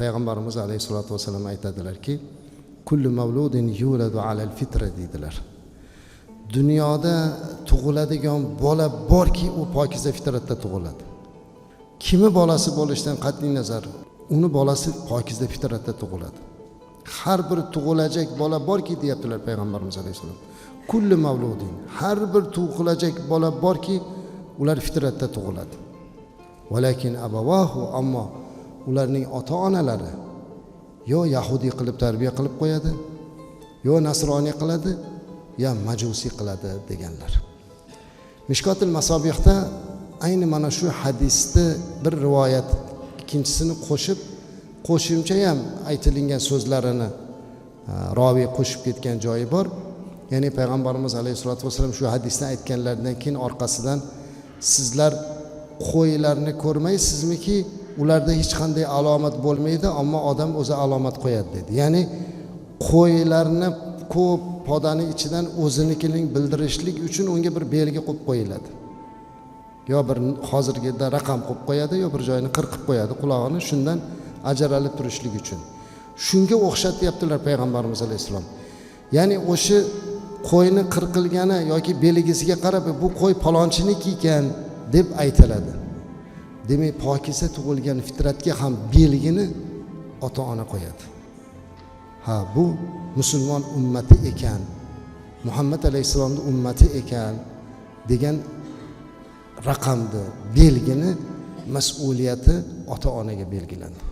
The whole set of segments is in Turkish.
payg'ambarimiz alayhissalotu vassalam aytadilarki kullu mavludin yuladu alal fitra deydilar dunyoda tug'iladigan bola borki u pokiza fitratda tug'iladi. Kimi bolasi bo'lishidan qat'iy nazar uni bolasi pokiza fitratda tug'iladi. Har bir tug'ilajak bola borki deyaptilar payg'ambarimiz alayhissalom kulli mavludin har bir tug'ilajak bola borki ular fitratda tug'iladi. Valakin abavahu ammo ularning ota onalari yo yahudiy qilib tarbiya qilib qo'yadi yo nasroniy qiladi yo majusiy qiladi deganlar. Mishkotil masobihda ayni mana shu hadisni bir rivoyat ikkinchisini qo'shib qo'shimcha ham aytilingan so'zlarini roviy qo'shib ketgan joyi bor. Ya'ni payg'ambarimiz alayhissalotu vassalam shu hadisni aytganlaridan keyin orqasidan sizlar qo'ylarni ko'rmaysizmiki ularda hech qanday alomat bo'lmaydi ammo odam o'zi alomat qo'yadi dedi. Ya'ni qo'ylarni ko'p podani ichidan o'zinikining bildirishlik uchun unga bir belgi qo'yib qo'yiladi. Yo bir hozirgida raqam qo'yib qo'yadi yo bir joyini qirqib qo'yadi qulog'ini shundan ajralib turishlik uchun. Shunga o'xshatyaptilar payg'ambarimiz alayhissalom. Ya'ni o'sha qo'yni qirqilgani yoki belgisiga qarab bu qo'y palonchiniki ekan deb aytiladi demak pokiza tug'ilgan fitratga ham belgini ota ona qo'yadi. Ha bu musulmon ummati ekan muhammad alayhissalomni ummati ekan degan raqamni belgini mas'uliyati ota onaga belgilandi.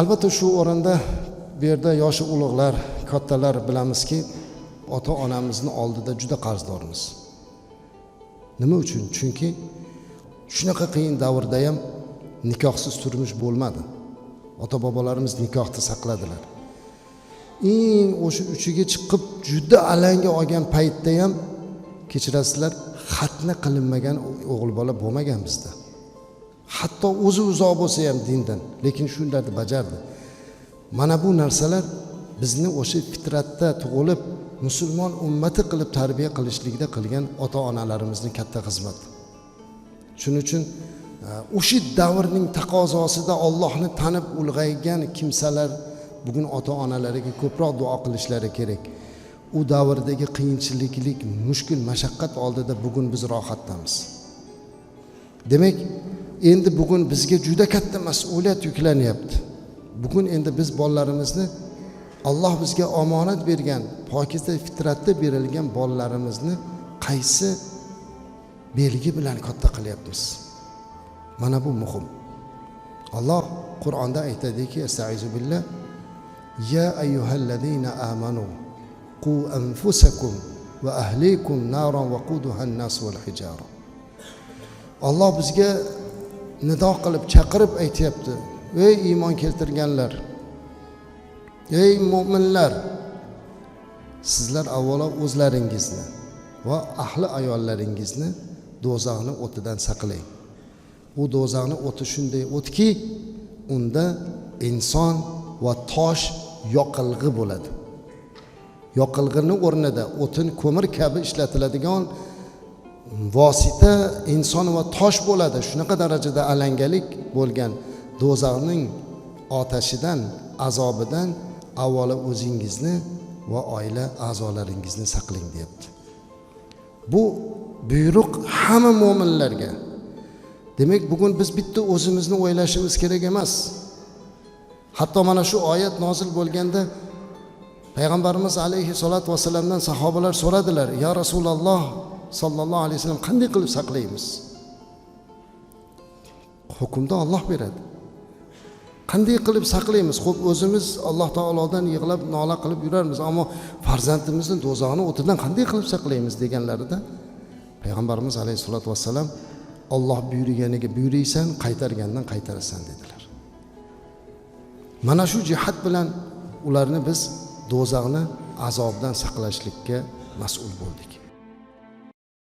Albatta shu o'rinda bu yerda yoshi ulug'lar kattalar bilamizki ota onamizni oldida juda qarzdormiz nima uchun? Chunki shunaqa qiyin davrda ham nikohsiz turmush bo'lmadi. Ota bobolarimiz nikohni saqladilar. Eng o'sha uchiga chiqib juda alanga olgan paytda ham kechirasizlar xatna qilinmagan o'g'il bola bo'lmagan bizda hatto o'zi uzoq bo'lsa ham dindan lekin shularni bajardi. Mana bu narsalar bizni o'sha fitratda tug'ilib musulmon ummati qilib tarbiya qilishlikda qilgan ota onalarimizni katta xizmati shuning uchun o'sha davrning taqozosida ollohni tanib ulg'aygan kimsalar bugun ota onalariga ko'proq duo qilishlari kerak. U davrdagi qiyinchiliklik mushkul mashaqqat oldida bugun biz rohatdamiz. Demak endi bugun bizga juda katta mas'uliyat yuklanyapti. Bugun endi biz bolalarimizni alloh bizga omonat bergan pokiza fitratda berilgan bolalarimizni qaysi belgi bilan katta qilyapmiz mana bu muhim. Alloh qur'onda aytadiki astaizu billah. Ya ayyuhallazina amanu qu anfusakum va ahlikum naron vaquduha an-nas wal hijara. Alloh bizga nido qilib chaqirib aytyapti. Ey iymon keltirganlar ey mo'minlar sizlar avvalo o'zlaringizni va ahli ayollaringizni do'zaxni o'tidan saqlang. U do'zaxni o'ti shunday o'tki unda inson va tosh yoqilg'i bo'ladi. Yoqilg'ini o'rnida o'tin ko'mir kabi ishlatiladigan vosita inson va tosh bo'ladi. Shunaqa darajada alangalik bo'lgan do'zaxning otashidan azobidan avvalo o'zingizni va oila a'zolaringizni saqlang deyapti. Bu buyruq hamma mo'minlarga demak bugun biz bitta o'zimizni o'ylashimiz kerak emas. Hatto mana shu oyat nozil bo'lganda payg'ambarimiz alayhissalotu vassalamdan sahobalar so'radilar ya rasululloh sollallohu alayhi vasallam qanday qilib saqlaymiz? Hukmni olloh beradi. Qanday qilib saqlaymiz? Ho'p o'zimiz alloh taolodan yig'lab nola qilib yurarmiz ammo farzandimizni do'zaxni o'tidan qanday qilib saqlaymiz deganlarida payg'ambarimiz alayhissalotu vassalam olloh buyurganiga buyuriysan qaytargandan qaytarasan dedilar. Mana shu jihat bilan ularni biz do'zaxni azobidan saqlashlikka mas'ul bo'ldik.